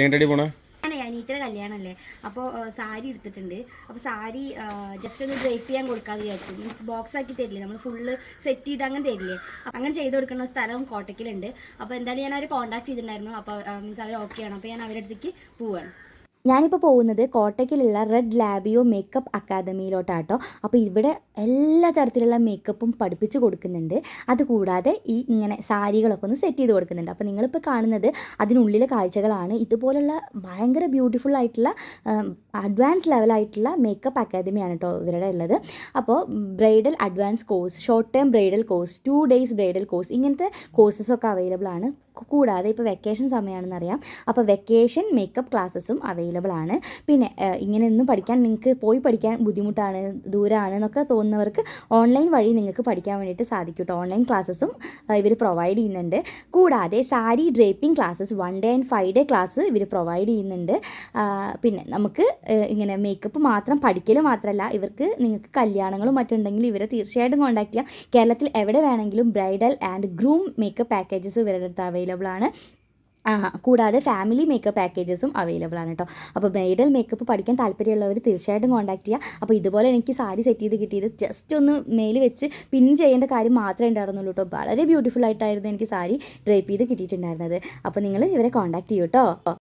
എടി പോണേ? അനീത്തിയുടെ കല്യാണമല്ലേ അപ്പോൾ സാരി എടുത്തിട്ടുണ്ട്. അപ്പോൾ സാരി ജസ്റ്റ് ഒന്ന് ഡ്രേപ്പ് ചെയ്യാൻ കൊടുക്കാതെ വിചാരിച്ചു. മീൻസ് ബോക്സ് ആക്കി തരില്ലേ? നമ്മൾ ഫുള്ള് സെറ്റ് ചെയ്ത് അങ്ങനെ തരില്ലേ? അങ്ങനെ ചെയ്ത് കൊടുക്കുന്ന സ്ഥലം കോട്ടക്കിലുണ്ട്. അപ്പോൾ എന്തായാലും ഞാൻ അവരെ കോൺടാക്ട് ചെയ്തിട്ടുണ്ടായിരുന്നു. അപ്പോൾ മീൻസ് അവർ ആണ്. അപ്പോൾ ഞാൻ അവരുടെ അടുത്തേക്ക് പോവുകയാണ് ഞാനിപ്പോൾ പോകുന്നത് കോട്ടയ്ക്കിലുള്ള റെഡ് ലാബിയോ മേക്കപ്പ് അക്കാദമിയിലോട്ടാട്ടോ. അപ്പോൾ ഇവിടെ എല്ലാ തരത്തിലുള്ള മേക്കപ്പും പഠിപ്പിച്ച് കൊടുക്കുന്നുണ്ട്. അതുകൂടാതെ ഈ ഇങ്ങനെ സാരികളൊക്കെ ഒന്ന് സെറ്റ് ചെയ്ത് കൊടുക്കുന്നുണ്ട്. അപ്പോൾ നിങ്ങളിപ്പോൾ കാണുന്നത് അതിനുള്ളിലെ കാഴ്ചകളാണ്. ഇതുപോലുള്ള ഭയങ്കര ബ്യൂട്ടിഫുൾ ആയിട്ടുള്ള അഡ്വാൻസ് ലെവലായിട്ടുള്ള മേക്കപ്പ് അക്കാദമിയാണ് കേട്ടോ ഇവരുടെ ഉള്ളത്. അപ്പോൾ bridal advance course short term bridal course two days bridal course ഇങ്ങനത്തെ കോഴ്സസ് ഒക്കെ അവൈലബിൾ ആണ്. കൂടാതെ ഇപ്പോൾ വെക്കേഷൻ സമയമാണെന്ന് അറിയാം. അപ്പോൾ വെക്കേഷൻ മേക്കപ്പ് ക്ലാസ്സസും അവൈലബിൾ ആണ്. പിന്നെ ഇങ്ങനെ ഇങ്ങനെയൊന്നും പഠിക്കാൻ നിങ്ങൾക്ക് പോയി പഠിക്കാൻ ബുദ്ധിമുട്ടാണ് ദൂരമാണ് എന്നൊക്കെ തോന്നുന്നവർക്ക് ഓൺലൈൻ വഴി നിങ്ങൾക്ക് പഠിക്കാൻ വേണ്ടിയിട്ട് സാധിക്കും കേട്ടോ ഓൺലൈൻ ക്ലാസ്സസും ഇവർ പ്രൊവൈഡ് ചെയ്യുന്നുണ്ട്. കൂടാതെ sari draping classes one day and five day class ഇവർ പ്രൊവൈഡ് ചെയ്യുന്നുണ്ട്. പിന്നെ നമുക്ക് ഇങ്ങനെ മേക്കപ്പ് മാത്രം പഠിക്കൽ മാത്രമല്ല ഇവർക്ക് നിങ്ങൾക്ക് കല്യാണങ്ങളും മറ്റുണ്ടെങ്കിൽ ഇവരെ തീർച്ചയായിട്ടും കോൺടാക്ട് ചെയ്യാം. കേരളത്തിൽ എവിടെ വേണമെങ്കിലും bridal and groom makeup packages ഇവരുടെ അടുത്ത് അവൈലബിൾ ആണ്. ആ, കൂടാതെ ഫാമിലി മേക്കപ്പ് പാക്കേജസും അവൈലബിൾ ആണ് കേട്ടോ അപ്പോൾ ബ്രൈഡൽ മേക്കപ്പ് പഠിക്കാൻ താല്പര്യമുള്ളവർ തീർച്ചയായിട്ടും കോൺടാക്ട് ചെയ്യുക അപ്പോൾ ഇതുപോലെ എനിക്ക് സാരി സെറ്റ് ചെയ്ത് കിട്ടിയത് ജസ്റ്റ് ഒന്ന് മെയിൽ വെച്ച് പിൻ ചെയ്യേണ്ട കാര്യം മാത്രമേ ഉണ്ടായിരുന്നുള്ളൂ കേട്ടോ വളരെ ബ്യൂട്ടിഫുൾ ആയിട്ടായിരുന്നു എനിക്ക് സാരി ഡ്രേപ്പ് ചെയ്ത് കിട്ടിയിട്ടുണ്ടായിരുന്നത്. അപ്പോൾ നിങ്ങൾ ഇവരെ കോൺടാക്ട് ചെയ്യൂ കേട്ടോ